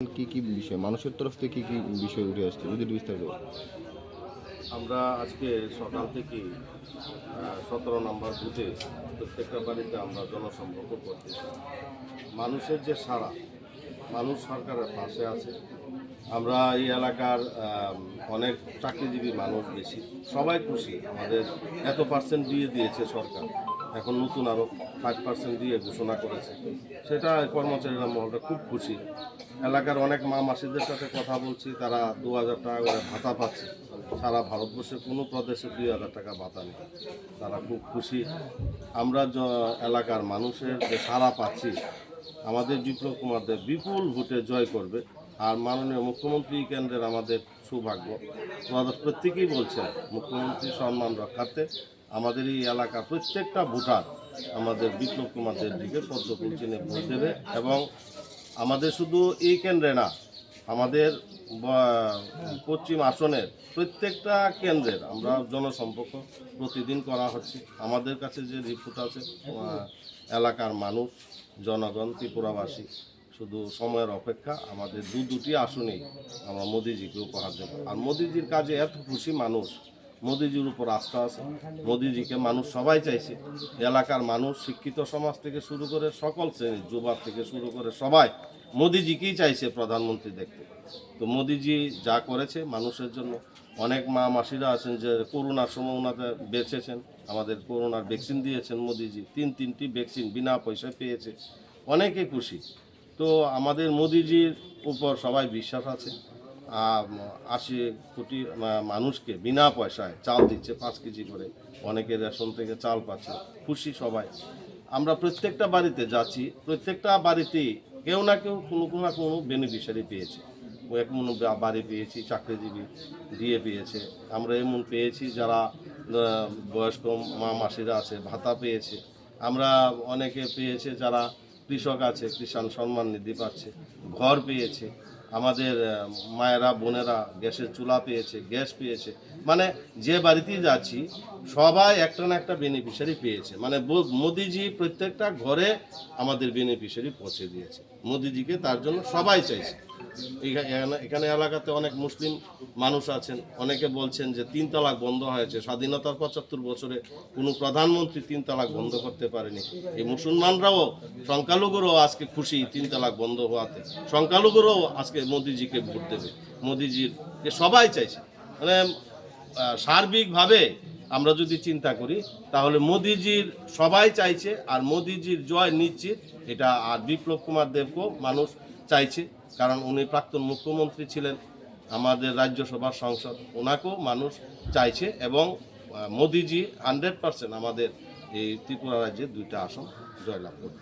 কি কি বিষয়? মানুষের তরফ থেকে কি কি বিষয় উঠে আসছে? যদি বিস্তারিত। আমরা আজকে সকাল থেকে সতেরো নম্বর বুথে প্রত্যেকটা বাড়িতে আমরা জনসম্পর্ক করতেছি। মানুষের যে সারা মানুষ সরকারের পাশে আছে। আমরা এই এলাকার অনেক চাকরিজীবী মানুষ বেশি, সবাই খুশি। আমাদের এত পার্সেন্ট দিয়ে দিয়েছে সরকার। এখন নতুন আরও ফাইভ পার্সেন্ট দিয়ে ঘোষণা করেছে। সেটা কর্মচারীরা মহলটা খুব খুশি। এলাকার অনেক মা মাসিদের সাথে কথা বলছি, তারা দু হাজার টাকা করে ভাতা পাচ্ছে। সারা ভারতবর্ষে কোনো প্রদেশে দুই হাজার টাকা ভাতা নেই। তারা খুব খুশি। আমরা এলাকার মানুষের যে সারা পাচ্ছি, আমাদের বিপ্লব কুমার দেব বিপুল ভোটে জয় করবে। আর মাননীয় মুখ্যমন্ত্রী কেন্দ্রের আমাদের সৌভাগ্য। প্রত্যেকেই বলছেন মুখ্যমন্ত্রী সম্মান রক্ষার্থে আমাদের এই এলাকা প্রত্যেকটা ভোটার আমাদের বিপ্লব কুমার দেব দিকে পদ্মফুল চিনে ভোট দেবে এবং আমাদের শুধু এই কেন্দ্রে না, আমাদের পশ্চিম আসনের প্রত্যেকটা কেন্দ্রের আমরা জনসম্পর্ক প্রতিদিন করা হচ্ছে। আমাদের কাছে যে রিপোর্ট আছে এলাকার মানুষ, জনগণ, ত্রিপুরাবাসী, শুধু সময়ের অপেক্ষা, আমাদের দু দুটি আসনেই আমরা মোদিজিকে উপহার দেবো। আর মোদিজির কাজে এত খুশি মানুষ মোদিজির উপর আস্থা আছে। মোদিজিকে মানুষ সবাই চাইছে। এলাকার মানুষ, শিক্ষিত সমাজ থেকে শুরু করে সকল শ্রেণির যুবা থেকে শুরু করে সবাই মোদিজিকেই চাইছে প্রধানমন্ত্রী দেখতে। তো মোদিজি যা করেছে মানুষের জন্য। অনেক মা মাসিরা আছেন যে করোনার সময় ওনাতে বেঁচেছেন। আমাদের করোনার ভ্যাকসিন দিয়েছেন মোদিজি। তিন তিনটি ভ্যাকসিন বিনা পয়সায় পেয়েছে। অনেকে খুশি। তো আমাদের মোদিজির উপর সবাই বিশ্বাস আছে। আশি কোটি মানুষকে বিনা পয়সায় চাল দিচ্ছে, পাঁচ কেজি করে। অনেকে রেশন থেকে চাল পাচ্ছে। খুশি সবাই। আমরা প্রত্যেকটা বাড়িতে যাচ্ছি, প্রত্যেকটা বাড়িতেই কেউ না কেউ কোনো কোনো না কোনো বেনিফিশিয়ারি পেয়েছে। এমন বাড়ি পেয়েছি, চাকরিজীবী দিয়ে পেয়েছে। আমরা এমন পেয়েছি যারা বয়স্ক মা মাসিরা আছে, ভাতা পেয়েছে। আমরা অনেকে পেয়েছে যারা কৃষক আছে, কিষাণ সম্মান নিধি পাচ্ছে, ঘর পেয়েছে। আমাদের মায়েরা, বোনেরা গ্যাসের চুলা পেয়েছে, গ্যাস পেয়েছে। মানে যে বাড়িতেই যাচ্ছি, সবাই একটা না একটা বেনিফিশিয়ারি পেয়েছে। মানে মোদিজি প্রত্যেকটা ঘরে আমাদের বেনিফিশিয়ারি পৌঁছে দিয়েছে। মোদিজিকে তার জন্য সবাই চাইছে। এখানে- এলাকাতে অনেক মুসলিম মানুষ আছেন। অনেকে বলছেন যে তিন তালাক বন্ধ হয়েছে। স্বাধীনতার পঁচাত্তর বছরে কোনো প্রধানমন্ত্রী তিন তালাক বন্ধ করতে পারেনি। এই মুসলমানরাও, সংখ্যালঘুরাও আজকে খুশি তিন তালাক বন্ধ হওয়াতে। সংখ্যালঘুরাও আজকে মোদিজিকে ভোট দেবে। মোদিজির কে সবাই চাইছে। মানে সার্বিকভাবে আমরা যদি চিন্তা করি, তাহলে মোদিজির সবাই চাইছে আর মোদিজির জয় নিশ্চিত। এটা আর বিপ্লব কুমার দেবকেও মানুষ চাইছে। কারণ উনি প্রাক্তন মুখ্যমন্ত্রী ছিলেন, আমাদের রাজ্যসভার সংসদ, ওনাকেও মানুষ চাইছে এবং মোদিজি হান্ড্রেড পার্সেন্ট আমাদের এই ত্রিপুরা রাজ্যে দুইটা আসন জয়লাভ করবে.